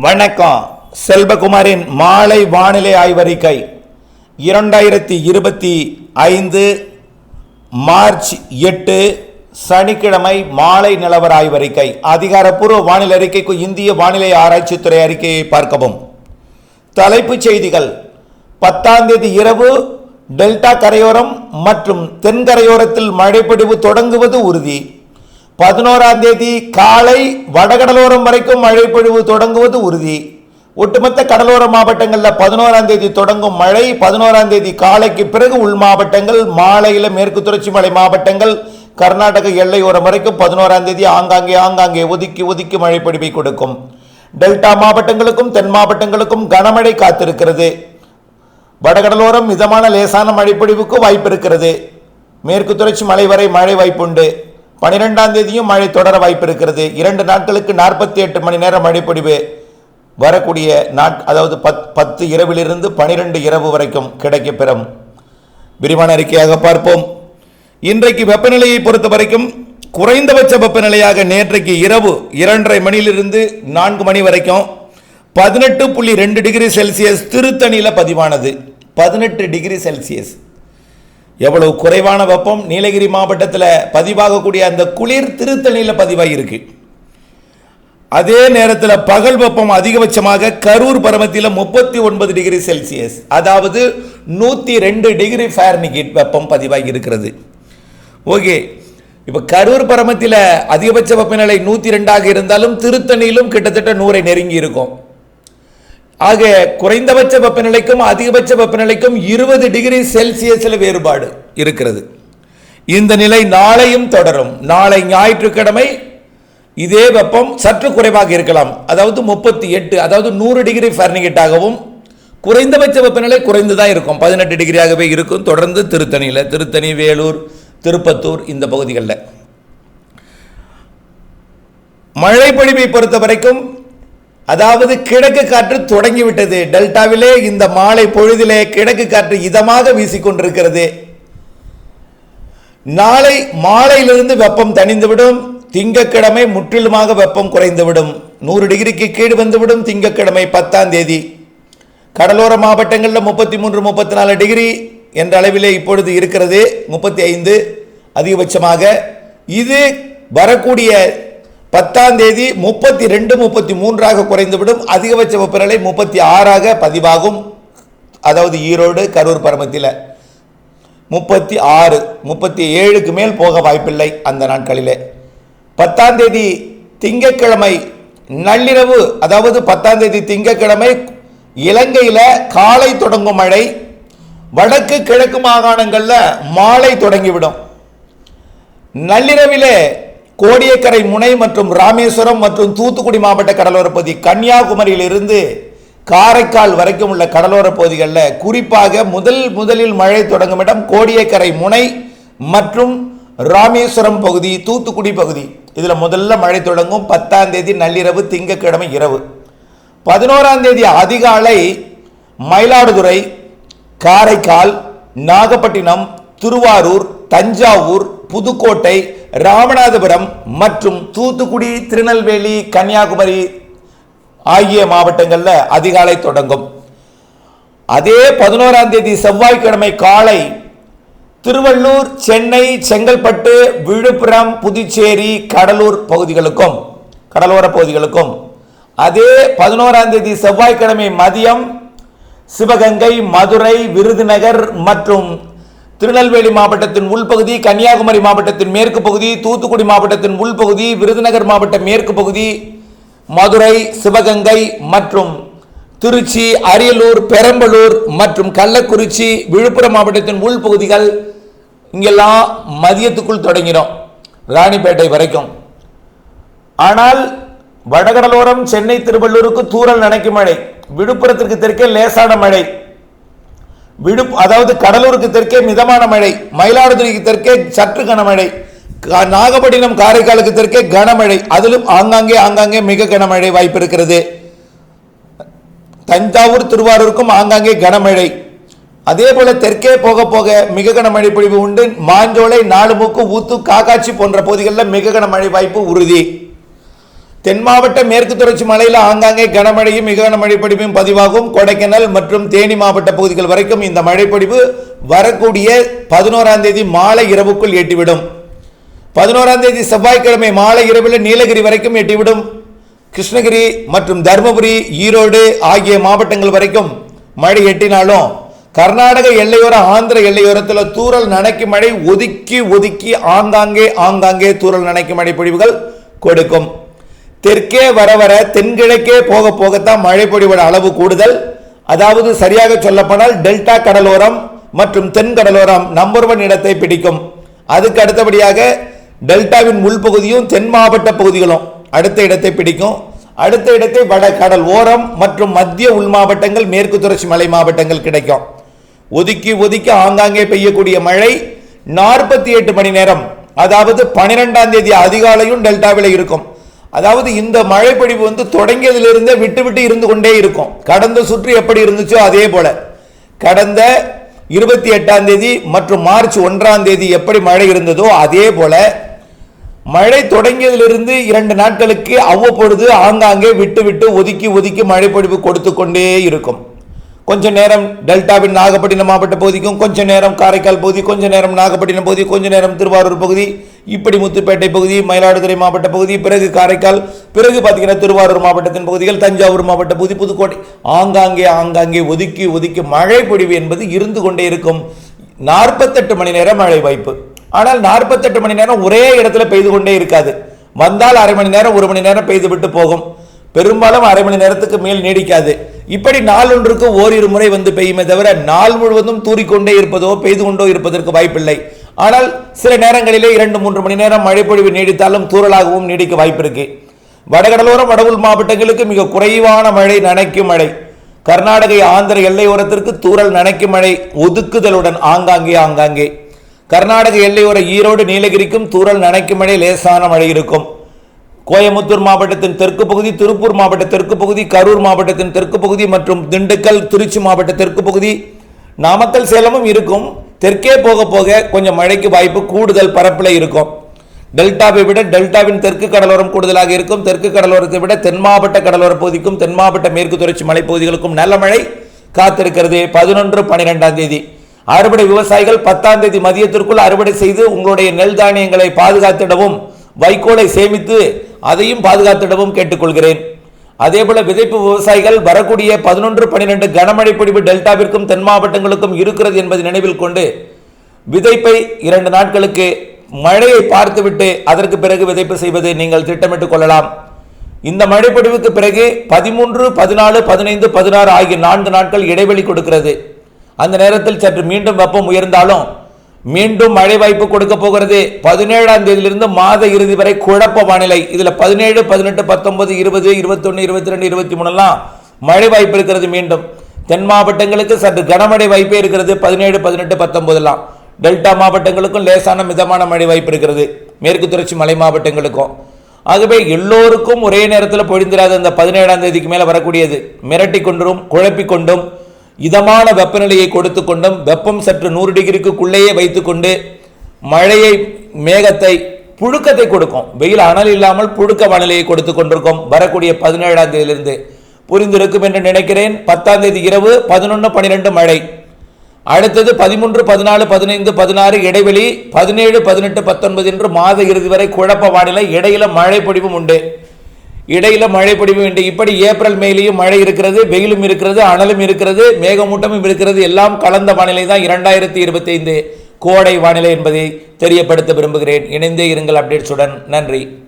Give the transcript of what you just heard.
வணக்கம். செல்வகுமாரின் மாலை வானிலை ஆய்வறிக்கை. இரண்டாயிரத்தி இருபத்தி ஐந்து மார்ச் எட்டு சனிக்கிழமை மாலை நிலவர ஆய்வறிக்கை. அதிகாரப்பூர்வ வானிலை அறிக்கைக்கு இந்திய வானிலை ஆராய்ச்சித்துறை அறிக்கையை பார்க்கவும். தலைப்புச் செய்திகள். பத்தாம் தேதி இரவு டெல்டா கரையோரம் மற்றும் தென்கரையோரத்தில் மழைப்பொழிவு தொடங்குவது உறுதி. பதினோராம் தேதி காலை வடகடலோரம் வரைக்கும் மழைப்பொழிவு தொடங்குவது உறுதி. ஒட்டுமொத்த கடலோர மாவட்டங்களில் பதினோராம் தேதி தொடங்கும் மழை பதினோராம் தேதி காலைக்கு பிறகு உள் மாவட்டங்கள் மாலையில் மேற்கு தொடர்ச்சி மலை மாவட்டங்கள் கர்நாடக எல்லையோரம் வரைக்கும் பதினோராம் தேதி ஆங்காங்கே ஆங்காங்கே ஒதுக்கி ஒதுக்கி மழைப்பொழிவை கொடுக்கும். டெல்டா மாவட்டங்களுக்கும் தென் மாவட்டங்களுக்கும் கனமழை காத்திருக்கிறது. வடகடலோரம் மிதமான லேசான மழைப்பொழிவுக்கு வாய்ப்பு இருக்கிறது மேற்கு தொடர்ச்சி மலை வரை மழை வாய்ப்புண்டு. பனிரெண்டாம் தேதியும் மழை தொடர வாய்ப்பு இருக்கிறது இரண்டு நாட்களுக்கு நாற்பத்தி எட்டு மணி நேரம் மழைப்பொழிவு வரக்கூடிய நாட் அதாவது பத் பத்து இரவிலிருந்து பனிரெண்டு இரவு வரைக்கும் கிடைக்க பெறும். விரிவான அறிக்கையாக பார்ப்போம். இன்றைக்கு வெப்பநிலையை பொறுத்த வரைக்கும் குறைந்தபட்ச வெப்பநிலையாக நேற்றைக்கு இரவு இரண்டரை மணியிலிருந்து நான்கு மணி வரைக்கும் பதினெட்டு புள்ளி ரெண்டு டிகிரி செல்சியஸ் திருத்தணியில் பதிவானது. பதினெட்டு டிகிரி செல்சியஸ். எவ்வளவு குறைவான வெப்பம் நீலகிரி மாவட்டத்தில் பதிவாகக்கூடிய அந்த குளிர் திருத்தணியில் பதிவாகியிருக்கு அதே நேரத்தில் பகல் வெப்பம் அதிகபட்சமாக கரூர் பரமத்தியில் முப்பத்தி ஒன்பது டிகிரி செல்சியஸ் அதாவது நூற்றி ரெண்டு டிகிரி ஃபேர்னிகிட் வெப்பம் பதிவாகி இருக்கிறது ஓகே இப்போ கரூர் பரமத்தில் அதிகபட்ச வெப்பநிலை நூற்றி ரெண்டாக இருந்தாலும் திருத்தணியிலும் கிட்டத்தட்ட நூறை நெருங்கி இருக்கும் ஆக குறைந்தபட்ச வெப்பநிலைக்கும் அதிகபட்ச வெப்பநிலைக்கும் இருபது டிகிரி செல்சியஸில் வேறுபாடு இருக்கிறது. இந்த நிலை நாளையும் தொடரும். நாளை ஞாயிற்றுக்கிழமை இதே வெப்பம் சற்று குறைவாக இருக்கலாம். அதாவது முப்பத்தி எட்டு அதாவது நூறு டிகிரி ஃபர்னிகேட்டாகவும் குறைந்தபட்ச வெப்பநிலை குறைந்து தான் இருக்கும். பதினெட்டு டிகிரியாகவே இருக்கும். தொடர்ந்து திருத்தணியில் திருத்தணி வேலூர் திருப்பத்தூர் இந்த பகுதிகளில். மழை பொழிவை பொறுத்த வரைக்கும் அதாவது கிழக்கு காற்று தொடங்கிவிட்டது. டெல்டாவிலே இந்த மாலை பொழுதிலே கிழக்கு காற்று இதமாக வீசிக்கொண்டிருக்கிறது. நாளை மாலையிலிருந்து வெப்பம் தணிந்துவிடும். திங்கக்கிழமை முற்றிலுமாக வெப்பம் குறைந்துவிடும். நூறு டிகிரிக்கு கீழ் வந்துவிடும். திங்கக்கிழமை பத்தாம் தேதி. கடலோர மாவட்டங்களில் முப்பத்தி மூன்று முப்பத்தி நாலு டிகிரி என்ற அளவிலே இப்பொழுது இருக்கிறது. முப்பத்தி ஐந்து அதிகபட்சமாக. இது வரக்கூடிய பத்தாம் தேதி முப்பத்தி ரெண்டு முப்பத்தி மூன்றாக குறைந்துவிடும். அதிகபட்ச வெப்பநிலை முப்பத்தி ஆறாக பதிவாகும். அதாவது ஈரோடு கரூர் பரமத்தில் முப்பத்தி ஆறு முப்பத்தி ஏழுக்கு மேல் போக வாய்ப்பில்லை அந்த நாட்களிலே. பத்தாம் தேதி திங்கட்கிழமை நள்ளிரவு அதாவது பத்தாம் தேதி திங்கட்கிழமை இலங்கையில் காலை தொடங்கும் மழை வடக்கு கிழக்கு மாகாணங்களில் மாலை தொடங்கிவிடும். நள்ளிரவிலே கோடியக்கரை முனை மற்றும் ராமேஸ்வரம் மற்றும் தூத்துக்குடி மாவட்ட கடலோர பகுதி கன்னியாகுமரியிலிருந்து காரைக்கால் வரைக்கும் உள்ள கடலோர பகுதிகளில் குறிப்பாக முதல் முதலில் மழை தொடங்கும் இடம் கோடியக்கரை முனை மற்றும் ராமேஸ்வரம் பகுதி தூத்துக்குடி பகுதி. இதில் முதல்ல மழை தொடங்கும் பத்தாம் தேதி நள்ளிரவு திங்கட்கிழமை இரவு. பதினோராம் தேதி அதிகாலை மயிலாடுதுறை காரைக்கால் நாகப்பட்டினம் திருவாரூர் தஞ்சாவூர் புதுக்கோட்டை ராமநாதபுரம் மற்றும் தூத்துக்குடி திருநெல்வேலி கன்னியாகுமரி ஆகிய மாவட்டங்களில் அதிகாலை தொடங்கும். அதே பதினோராம் தேதி செவ்வாய்க்கிழமை காலை திருவள்ளூர் சென்னை செங்கல்பட்டு விழுப்புரம் புதுச்சேரி கடலூர் பகுதிகளுக்கும் கடலோர பகுதிகளுக்கும். அதே பதினோராம் தேதி செவ்வாய்க்கிழமை மதியம் சிவகங்கை மதுரை விருதுநகர் மற்றும் திருநெல்வேலி மாவட்டத்தின் உள்பகுதி கன்னியாகுமரி மாவட்டத்தின் மேற்கு பகுதி தூத்துக்குடி மாவட்டத்தின் உள்பகுதி விருதுநகர் மாவட்ட மேற்கு பகுதி மதுரை சிவகங்கை மற்றும் திருச்சி அரியலூர் பெரம்பலூர் மற்றும் கள்ளக்குறிச்சி விழுப்புரம் மாவட்டத்தின் உள்பகுதிகள் இங்கெல்லாம் மதியத்துக்குள் தொடங்கிடும் ராணிப்பேட்டை வரைக்கும். ஆனால் வடகடலோரம் சென்னை திருவள்ளூருக்கு தூரல் நினைக்கும் மழை விழுப்புரத்திற்கு தெற்கே லேசான மழை. விடு அதாவது கடலூருக்கு தெற்கே மிதமான மழை மயிலாடுதுறைக்கு தெற்கே சற்று கனமழை கா- நாகப்பட்டினம் காரைக்காலுக்கு தெற்கே கனமழை அதிலும் ஆங்காங்கே ஆங்காங்கே மிக கனமழை வாய்ப்பு இருக்கிறது தஞ்சாவூர் திருவாரூருக்கும் ஆங்காங்கே கனமழை. அதே போல தெற்கே போக போக மிக கனமழை பொழிவு உண்டு. மாஞ்சோலை நாலுமுக்கு ஊத்து காக்காட்சி போன்ற பகுதிகளில் மிக கனமழை வாய்ப்பு உறுதி. தென் மாவட்ட மேற்கு தொடர்ச்சி மலையில் ஆங்காங்கே கனமழையும் மிக கனமழை பதிவாகும். கொடைக்கானல் மற்றும் தேனி மாவட்ட பகுதிகள் வரைக்கும் இந்த மழைப்பொடிவு வரக்கூடிய பதினோராம் தேதி மாலை இரவுக்குள் எட்டிவிடும். பதினோராம் தேதி செவ்வாய்க்கிழமை மாலை இரவில் நீலகிரி வரைக்கும் எட்டிவிடும். கிருஷ்ணகிரி மற்றும் தருமபுரி ஈரோடு ஆகிய மாவட்டங்கள் வரைக்கும் மழை எட்டினாலும் கர்நாடக எல்லையோர ஆந்திர எல்லையோரத்தில் தூரல் நனைக்கும் மழை ஒதுக்கி ஒதுக்கி ஆங்காங்கே ஆங்காங்கே தூரல் நனைக்கும் மழை பொழிவுகள் கொடுக்கும். தெற்கே வர வர தென்கிழக்கே போக போகத்தான் மழை பொழிவோட அளவு கூடுதல். அதாவது சரியாக சொல்லப்போனால் டெல்டா கடலோரம் மற்றும் தென் கடலோரம் நம்பர் ஒன் இடத்தை பிடிக்கும். அதுக்கு அடுத்தபடியாக டெல்டாவின் உள்பகுதியும் தென் மாவட்ட பகுதிகளும் அடுத்த இடத்தை பிடிக்கும். அடுத்த இடத்தை வட கடல் ஓரம் மற்றும் மத்திய உள் மாவட்டங்கள் மேற்கு தொடர்ச்சி மலை மாவட்டங்கள் கிடைக்கும். ஒதுக்கி ஒதுக்கி ஆங்காங்கே பெய்யக்கூடிய மழை நாற்பத்தி எட்டு மணி நேரம் அதாவது பனிரெண்டாம் தேதி அதிகாலையும் டெல்டாவில் இருக்கும். அதாவது இந்த மழைப்பொழிவு வந்து தொடங்கியதிலிருந்தே விட்டு விட்டு இருந்து கொண்டே இருக்கும். கடந்த சுற்று எப்படி இருந்துச்சோ அதே போல. கடந்த இருபத்தி எட்டாம் தேதி மற்றும் மார்ச் ஒன்றாம் தேதி எப்படி மழை இருந்ததோ அதே போல மழை தொடங்கியதிலிருந்து இரண்டு நாட்களுக்கு அவ்வப்பொழுது ஆங்காங்கே விட்டு விட்டு ஒதுக்கி ஒதுக்கி மழைப்பொழிவு கொடுத்து கொண்டே இருக்கும். கொஞ்ச நேரம் டெல்டாவின் நாகப்பட்டினம் மாவட்ட பகுதிக்கும் கொஞ்ச நேரம் காரைக்கால் பகுதி கொஞ்ச நேரம் நாகப்பட்டினம் பகுதி கொஞ்ச நேரம் திருவாரூர் பகுதி இப்படி முத்துப்பேட்டை பகுதி மயிலாடுதுறை மாவட்ட பகுதி பிறகு காரைக்கால் பிறகு பார்த்தீங்கன்னா திருவாரூர் மாவட்டத்தின் பகுதிகள் தஞ்சாவூர் மாவட்ட பகுதி புதுக்கோட்டை. ஆங்காங்கே ஆங்காங்கே ஒதுக்கி ஒதுக்கி மழை பொழிவு என்பது இருந்து கொண்டே இருக்கும். நாற்பத்தெட்டு மணி நேரம் மழை வாய்ப்பு. ஆனால் நாற்பத்தெட்டு மணி நேரம் ஒரே இடத்துல பெய்து கொண்டே இருக்காது. வந்தால் அரை மணி நேரம் ஒரு மணி நேரம் பெய்து விட்டு போகும். பெரும்பாலும் அரை மணி நேரத்துக்கு மேல் நீடிக்காது. இப்படி நாளொன்றுக்கு ஓரிரு முறை வந்து பெய்யுமே தவிர நாள் முழுவதும் தூறிக்கொண்டே இருப்பதோ பெய்து கொண்டோ இருப்பதற்கு வாய்ப்பில்லை. ஆனால் சில நேரங்களிலே இரண்டு மூன்று மணி நேரம் மழைப்பொழிவு நீடித்தாலும் தூரலாகவும் நீடிக்க வாய்ப்பு இருக்கு வடகடலோரம் வடவுள் மாவட்டங்களுக்கு மிக குறைவான மழை நனைக்கும் மழை. கர்நாடக ஆந்திர எல்லையோரத்திற்கு தூரல் நனைக்கும் மழை ஒதுக்குதலுடன் ஆங்காங்கே ஆங்காங்கே. கர்நாடக எல்லையோர ஈரோடு நீலகிரிக்கும் தூரல் நனைக்கும் மழை லேசான மழை இருக்கும். கோயமுத்தூர் மாவட்டத்தின் தெற்கு பகுதி திருப்பூர் மாவட்ட தெற்கு பகுதி கரூர் மாவட்டத்தின் தெற்கு பகுதி மற்றும் திண்டுக்கல் திருச்சி மாவட்ட தெற்கு பகுதி நாமக்கல் சேலமும் இருக்கும். தெற்கே போக போக கொஞ்சம் மழைக்கு வாய்ப்பு கூடுதல் பரப்பில் இருக்கும். டெல்டாவை விட டெல்டாவின் தெற்கு கடலோரம் கூடுதலாக இருக்கும். தெற்கு கடலோரத்தை விட தென் மாவட்ட கடலோர பகுதிக்கும் தென் மாவட்ட மேற்கு தொடர்ச்சி மலைப்பகுதிகளுக்கும் நல்ல மழை காத்திருக்கிறது. பதினொன்று பன்னிரெண்டாம் தேதி. அறுவடை விவசாயிகள் பத்தாம் தேதி மதியத்திற்குள் அறுவடை செய்து உங்களுடைய நெல் தானியங்களை பாதுகாத்திடவும் வைக்கோலை சேமித்து அதையும் பாதுகாத்திடவும் கேட்டுக்கொள்கிறேன். அதேபோல விதைப்பு விவசாயிகள் வரக்கூடிய பதினொன்று பன்னிரெண்டு கனமழை பொழிவு டெல்டாவிற்கும் தென் மாவட்டங்களுக்கும் இருக்கிறது என்பதை நினைவில் கொண்டு விதைப்பை இரண்டு நாட்களுக்கு மழையை பார்த்துவிட்டு அதற்கு பிறகு விதைப்பு செய்வதை நீங்கள் திட்டமிட்டுக் கொள்ளலாம். இந்த மழைப்பொழிவுக்கு பிறகு பதிமூன்று பதினாலு பதினைந்து பதினாறு ஆகிய நான்கு நாட்கள் இடைவெளி கொடுக்கிறது. அந்த நேரத்தில் சற்று மீண்டும் வெப்பம் உயர்ந்தாலும் மீண்டும் மழை வாய்ப்பு கொடுக்க போகிறது. பதினேழாம் தேதியிலிருந்து மாத இறுதி வரை குழப்ப வானிலை. இதில் பதினேழு பதினெட்டு பத்தொன்பது இருபது இருபத்தொன்று இருபத்தி ரெண்டு இருபத்தி மூணுலாம் மழை வாய்ப்பு இருக்கிறது மீண்டும். தென் மாவட்டங்களுக்கு சற்று கனமழை வாய்ப்பே இருக்கிறது. பதினேழு பதினெட்டு பத்தொன்பதுலாம் டெல்டா மாவட்டங்களுக்கும் லேசான மிதமான மழை வாய்ப்பு இருக்கிறது. மேற்கு தொடர்ச்சி மலை மாவட்டங்களுக்கும். ஆகவே எல்லோருக்கும் ஒரே நேரத்தில் பொழிந்திராத இந்த பதினேழாம் தேதிக்கு மேலே வரக்கூடியது. மிரட்டி கொண்டும் குழப்பிக்கொண்டும் இதமான வெப்பநிலையை கொடுத்து கொண்டும் வெப்பம் சற்று நூறு டிகிரிக்குள்ளேயே வைத்துக்கொண்டு மழையை மேகத்தை புழுக்கத்தை கொடுக்கும். வெயில் அனல் இல்லாமல் புழுக்க வானிலையை கொடுத்து கொண்டிருக்கும். வரக்கூடிய பதினேழாம் தேதியிலிருந்து புரிந்திருக்கும் என்று நினைக்கிறேன். பத்தாம் தேதி இரவு பதினொன்று பன்னிரெண்டு மழை. அடுத்தது பதிமூன்று பதினாலு பதினைந்து பதினாறு இடைவெளி பதினேழு பதினெட்டு பத்தொன்பது என்று மாத இறுதி வரை குழப்ப வானிலை. இடையில மழை பொடிவும் உண்டு. இடையில மழை பொழிவு உண்டு. இப்படி ஏப்ரல் மேலேயும் மழை இருக்கிறது வெயிலும் இருக்கிறது அனலும் இருக்கிறது மேகமூட்டமும் இருக்கிறது. எல்லாம் கலந்த வானிலை தான் இரண்டாயிரத்தி இருபத்தி ஐந்து கோடை வானிலை என்பதை தெரியப்படுத்த விரும்புகிறேன். இணைந்தே இருங்கள் அப்டேட்ஸுடன். நன்றி.